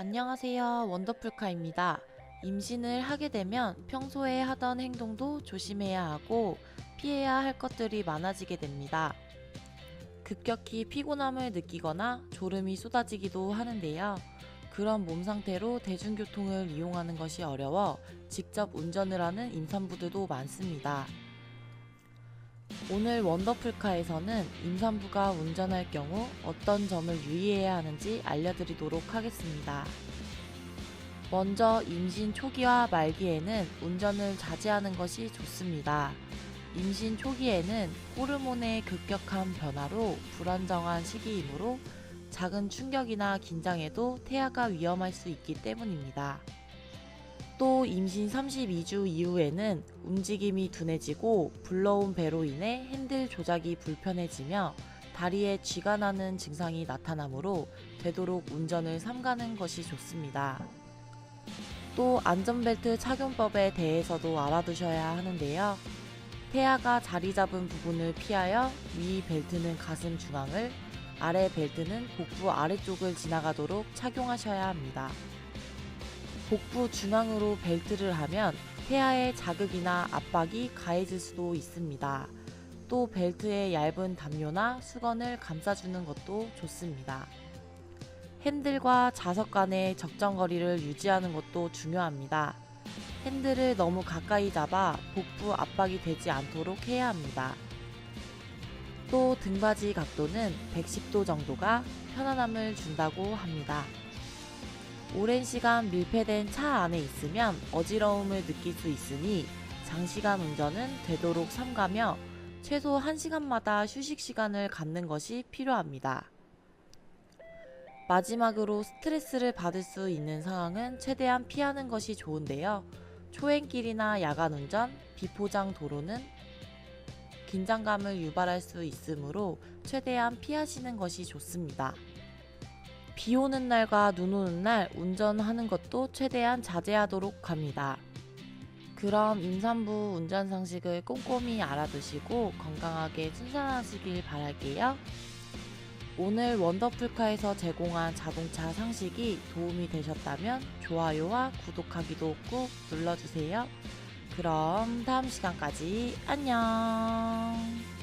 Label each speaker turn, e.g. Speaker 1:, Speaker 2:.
Speaker 1: 안녕하세요. 원더풀카입니다. 임신을 하게 되면 평소에 하던 행동도 조심해야 하고 피해야 할 것들이 많아지게 됩니다. 급격히 피곤함을 느끼거나 졸음이 쏟아지기도 하는데요. 그런 몸 상태로 대중교통을 이용하는 것이 어려워 직접 운전을 하는 임산부들도 많습니다. 오늘 원더풀카에서는 임산부가 운전할 경우 어떤 점을 유의해야 하는지 알려드리도록 하겠습니다. 먼저 임신 초기와 말기에는 운전을 자제하는 것이 좋습니다. 임신 초기에는 호르몬의 급격한 변화로 불안정한 시기이므로 작은 충격이나 긴장에도 태아가 위험할 수 있기 때문입니다. 또 임신 32주 이후에는 움직임이 둔해지고 불러온 배로 인해 핸들 조작이 불편해지며 다리에 쥐가 나는 증상이 나타나므로 되도록 운전을 삼가는 것이 좋습니다. 또 안전벨트 착용법에 대해서도 알아두셔야 하는데요. 태아가 자리 잡은 부분을 피하여 위 벨트는 가슴 중앙을, 아래 벨트는 복부 아래쪽을 지나가도록 착용하셔야 합니다. 복부 중앙으로 벨트를 하면 태아의 자극이나 압박이 가해질 수도 있습니다. 또 벨트의 얇은 담요나 수건을 감싸주는 것도 좋습니다. 핸들과 좌석 간의 적정 거리를 유지하는 것도 중요합니다. 핸들을 너무 가까이 잡아 복부 압박이 되지 않도록 해야 합니다. 또 등받이 각도는 110도 정도가 편안함을 준다고 합니다. 오랜 시간 밀폐된 차 안에 있으면 어지러움을 느낄 수 있으니 장시간 운전은 되도록 삼가며 최소 1시간마다 휴식 시간을 갖는 것이 필요합니다. 마지막으로 스트레스를 받을 수 있는 상황은 최대한 피하는 것이 좋은데요. 초행길이나 야간 운전, 비포장 도로는 긴장감을 유발할 수 있으므로 최대한 피하시는 것이 좋습니다. 비 오는 날과 눈 오는 날 운전하는 것도 최대한 자제하도록 합니다. 그럼 임산부 운전 상식을 꼼꼼히 알아두시고 건강하게 순산하시길 바랄게요. 오늘 원더풀카에서 제공한 자동차 상식이 도움이 되셨다면 좋아요와 구독하기도 꾹 눌러주세요. 그럼 다음 시간까지 안녕.